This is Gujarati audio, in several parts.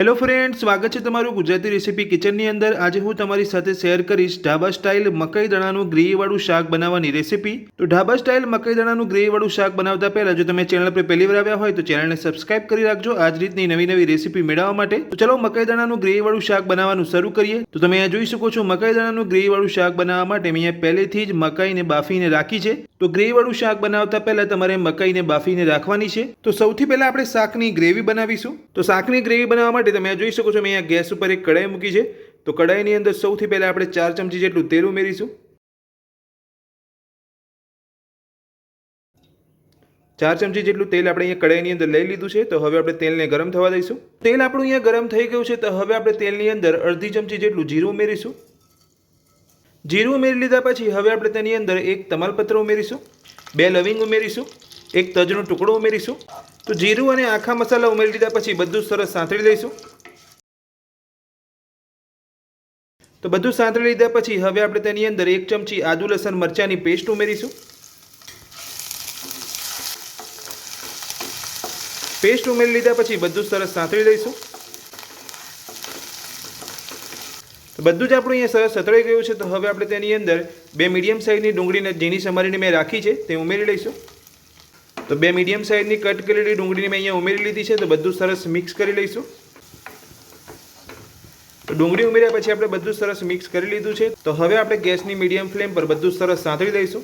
હેલો ફ્રેન્ડ સ્વાગત છે તમારું ગુજરાતી રેસીપી કિચનની અંદર. આજે હું તમારી સાથે શેર કરીશ ઢાબા સ્ટાઇલ મકાઈ દાણાનું ગ્રેવીવાળું શાક બનાવવાની રેસીપી તો ઢાબા સ્ટાઇલ મકાઈ દાણાનું ગ્રેવીવાળું શાક બનાવતા પહેલા જો તમે ચેનલ પર પહેલી વાર આવ્યા હોય તો ચેનલને સબસ્ક્રાઇબ કરી રાખજો. આ જ રીતની નવી નવી રેસીપી મેળવવા માટે. તો ચલો મકાઈ દાણાનું ગ્રેવીવાળું શાક બનાવવાનું શરૂ કરીએ. તો તમે અહીંયા જોઈ શકો છો મકાઈ દાણાનું ગ્રેવીવાળું શાક બનાવવા માટે મેં અહીંયા પહેલેથી જ મકાઈને બાફીને રાખી છે. તો ગ્રેવીવાળું શાક બનાવતા પહેલા તમારે મકાઈને બાફીને રાખવાની છે. તો સૌથી પહેલા આપણે શાકની ગ્રેવી બનાવીશું. તો શાકની ગ્રેવી બનાવવા માટે તમે આ જોઈ શકો છો, મેં અહીંયા ગેસ ઉપર એક કઢાઈ મૂકી છે. તો કઢાઈની અંદર સૌથી પહેલાં આપણે ચાર ચમચી જેટલું તેલ ઉમેરીશું. ચાર ચમચી જેટલું તેલ આપણે અહીંયા કઢાઈની અંદર લઈ લીધું છે. તો હવે આપણે તેલને ગરમ થવા દઈશું. તેલ આપણું અહીંયા ગરમ થઈ ગયું છે. તો હવે આપણે તેલની અંદર અડધી ચમચી જેટલું જીરું ઉમેરીશું. જીરું ઉમેરી લીધા પછી હવે આપણે તેની અંદર એક તમાલપત્ર ઉમેરીશું. બે લવિંગ ઉમેરીશું. એક તજનો ટુકડો ઉમેરીશું. તો જીરું અને આખા મસાલા ઉમેરી લીધા પછી બધું સરસ સાંતળી લઈશું. તો બધું સાંતળી લીધા પછી હવે આપણે તેની અંદર એક ચમચી આદુ લસણ મરચાંની પેસ્ટ ઉમેરીશું. પેસ્ટ ઉમેરી લીધા પછી બધું સરસ સાંતળી લઈશું. બધું જ આપણું અહીંયા સરસ સતળાઈ ગયું છે, તો હવે આપણે તેની અંદર બે મીડિયમ સાઇઝની ડુંગળીને ઝીણી સમારીને મેં રાખી છે, તે ઉમેરી લઈશું. તો બે મીડિયમ સાઇઝની કટ કરેલી ડુંગળીને મેં અહીંયા ઉમેરી લીધી છે, તો બધું સરસ મિક્સ કરી લઈશું. તો ડુંગળી ઉમેર્યા પછી આપણે બધું સરસ મિક્સ કરી લીધું છે. તો હવે આપણે ગેસની મીડિયમ ફ્લેમ પર બધું સરસ સાંતળી દઈશું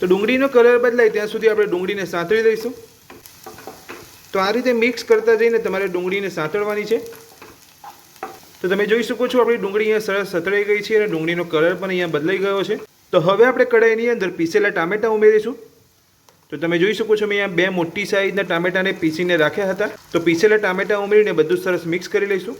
તો ડુંગળીનો કલર બદલાય ત્યાં સુધી આપણે ડુંગળીને સાંતળી દઈશું તો આ રીતે મિક્સ કરતા જઈને તમારે ડુંગળીને સાંતળવાની છે. તો તમે જોઈ શકો છો, આપણી ડુંગળી અહીંયા સરસ સતળાઈ ગઈ છે અને ડુંગળીનો કલર પણ અહીંયા બદલાઈ ગયો છે. તો હવે આપણે કઢાઈની અંદર પીસેલા ટામેટાં ઉમેરીશું. તો તમે જોઈ શકો છો, મેં અહીંયા બે મોટી સાઈઝના ટામેટાને પીસીને રાખ્યા હતા. તો પીસેલા ટામેટાં ઉમેરીને બધું સરસ મિક્સ કરી લઈશું.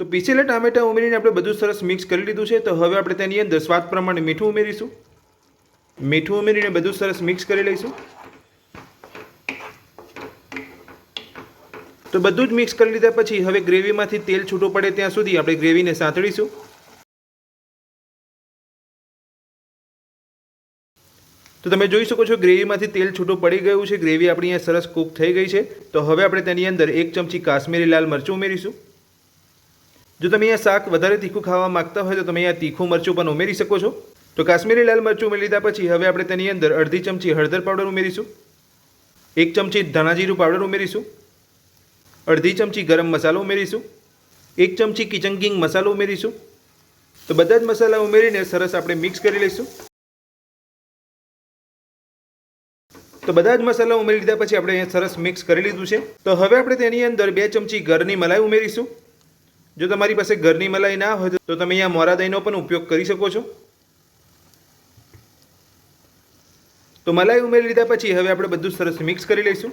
તો પીસેલા ટામેટાં ઉમેરીને આપણે બધું સરસ મિક્સ કરી લીધું છે. તો હવે આપણે તેની અંદર સ્વાદ પ્રમાણે મીઠું ઉમેરીશું. મીઠું ઉમેરીને બધું સરસ મિક્સ કરી લઈશું. તો બધું જ મિક્સ કરી લીધા પછી હવે ગ્રેવીમાંથી તેલ છૂટું પડે ત્યાં સુધી આપણે ગ્રેવીને સાંતળીશું. તો તમે જોઈ શકો છો, ગ્રેવીમાંથી તેલ છૂટું પડી ગયું છે. ગ્રેવી આપણી અહીંયા સરસ કૂક થઈ ગઈ છે. તો હવે આપણે તેની અંદર એક ચમચી કાશ્મીરી લાલ મરચું ઉમેરીશું. જો તમે અહીંયા શાક વધારે તીખું ખાવા માંગતા હોય તો તમે અહીંયા તીખું મરચું પણ ઉમેરી શકો છો. તો કાશ્મીરી લાલ મરચું ઉમેરી લીધા પછી હવે આપણે તેની અંદર અડધી ચમચી હળદર પાવડર ઉમેરીશું. એક ચમચી ધાણાજીરું પાવડર ઉમેરીશું. અડધી ચમચી ગરમ મસાલો ઉમેરીશું. એક ચમચી કિચન કિંગ મસાલો ઉમેરીશું. તો બધા જ મસાલા ઉમેરીને સરસ આપણે મિક્સ કરી લઈશું. તો બધા જ મસાલા ઉમેરી લીધા પછી આપણે અહીંયા સરસ મિક્સ કરી લીધું છે. તો હવે આપણે તેની અંદર બે ચમચી ઘરની મલાઈ ઉમેરીશું. જો તમારી પાસે ઘરની મલાઈ ના હોય તો તમે અહીંયા મોરા દહીંનો પણ ઉપયોગ કરી શકો છો. તો મલાઈ ઉમેરી લીધા પછી હવે આપણે બધું સરસ મિક્સ કરી લઈશું.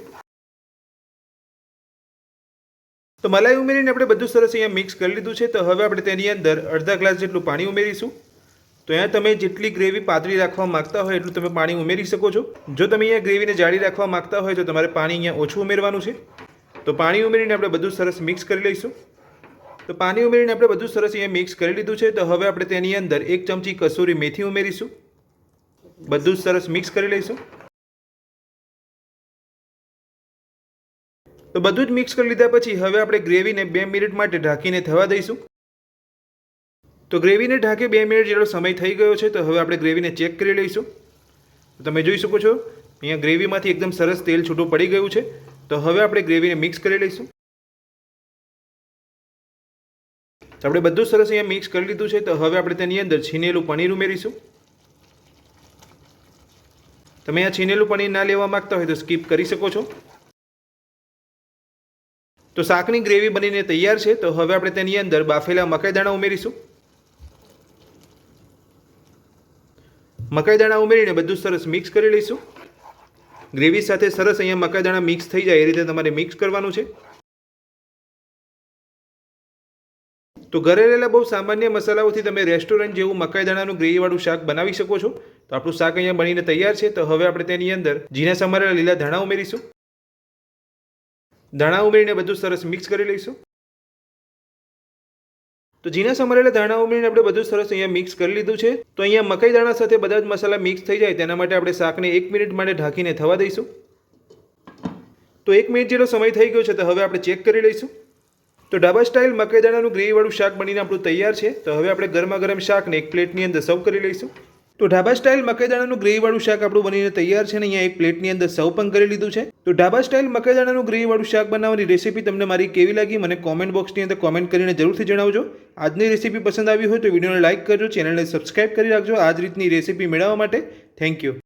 તો મલાઈ ઉમેરીને આપણે બધું સરસ અહીંયા મિક્સ કરી લીધું છે. તો હવે આપણે તેની અંદર અડધા ગ્લાસ જેટલું પાણી ઉમેરીશું. તો અહીંયા તમે જેટલી ગ્રેવી પાતળી રાખવા માંગતા હોય એટલું તમે પાણી ઉમેરી શકો છો. જો તમે અહીંયા ગ્રેવીને જાળી રાખવા માગતા હોય તો તમારે પાણી અહીંયા ઓછું ઉમેરવાનું છે. તો પાણી ઉમેરીને આપણે બધું સરસ મિક્સ કરી લઈશું. તો પાણી ઉમેરીને આપણે બધું સરસ અહીંયા મિક્સ કરી લીધું છે. તો હવે આપણે તેની અંદર એક ચમચી કસૂરી મેથી ઉમેરીશું. બધું સરસ મિક્સ કરી લઈશું. તો બધું જ મિક્સ કરી લીધા પછી હવે આપણે ગ્રેવીને બે મિનિટ માટે ઢાંકીને થવા દઈશું. તો ગ્રેવીને ઢાંકે બે મિનિટ જેટલો સમય થઈ ગયો છે, તો હવે આપણે ગ્રેવીને ચેક કરી લઈશું. તમે જોઈ શકો છો, અહીંયા ગ્રેવીમાંથી એકદમ સરસ તેલ છૂટું પડી ગયું છે. તો હવે આપણે ગ્રેવીને મિક્સ કરી લઈશું. તો આપણે બધું સરસ અહીંયા મિક્સ કરી લીધું છે, તો હવે આપણે તેની અંદર છીનેલું પનીર ઉમેરીશું. તમે આ છીનેલું પનીર ના લેવા માંગતા હોય તો સ્કીપ કરી શકો છો. તો શાકની ગ્રેવી બનીને તૈયાર છે, તો હવે આપણે તેની અંદર બાફેલા મકાઈ દાણા ઉમેરીશું. મકાઈ દાણા ઉમેરીને બધું સરસ મિક્સ કરી લઈશું. ગ્રેવી સાથે સરસ અહીંયા મકાઈ દાણા મિક્સ થઈ જાય, એ રીતે તમારે મિક્સ કરવાનું છે. તો ઘરે રહેલા બહુ સામાન્ય મસાલાઓથી તમે રેસ્ટોરન્ટ જેવું મકાઈ દાણાનું ગ્રેવીવાળું શાક બનાવી શકો છો. તો આપણું શાક અહીંયા બનીને તૈયાર છે. તો હવે આપણે તેની અંદર ઝીણા સમારેલા લીલા ધાણા ઉમેરીશું. ધાણા ઉમેરીને બધું સરસ મિક્સ કરી લઈશું. તો ઝીણા સમારેલા ધાણા ઉમેરીને આપણે બધું સરસ અહીંયા મિક્સ કરી લીધું છે. તો અહીંયા મકાઈ દાણા સાથે બધા જ મસાલા મિક્સ થઈ જાય તેના માટે આપણે શાકને એક મિનિટ માટે ઢાંકીને થવા દઈશું. તો એક મિનિટ જેટલો સમય થઈ ગયો છે તો હવે આપણે ચેક કરી લઈશું. તો ડાબા સ્ટાઇલ મકાઈદાણાનું ગ્રેવીવાળું શાક બનીને આપણું તૈયાર છે. તો હવે આપણે ગરમા ગરમ શાકને એક પ્લેટની અંદર સર્વ કરી લઈશું. તો ઢાબા સ્ટાઇલ મકાઈદાણાનું ગ્રેવીવાળું શાક આપણું બનીને તૈયાર છે ને અહીંયા એક પ્લેટની અંદર સર્વ પણ કરી લીધું છે. તો ઢાબા સ્ટાઇલ મકાઈદાણાનું ગ્રેવીવાળું શાક બનાવવાની રેસીપી તમને મારી કેવી લાગી મને કોમેન્ટ બોક્સની અંદર કોમેન્ટ કરીને જરૂરથી જણાવજો. આજની રેસીપી પસંદ આવી હોય તો વિડીયોને લાઇક કરજો ચેનલને સબસ્ક્રાઇબ કરી રાખજો. આ જ રીતની રેસીપી મેળવવા માટે થેન્ક યુ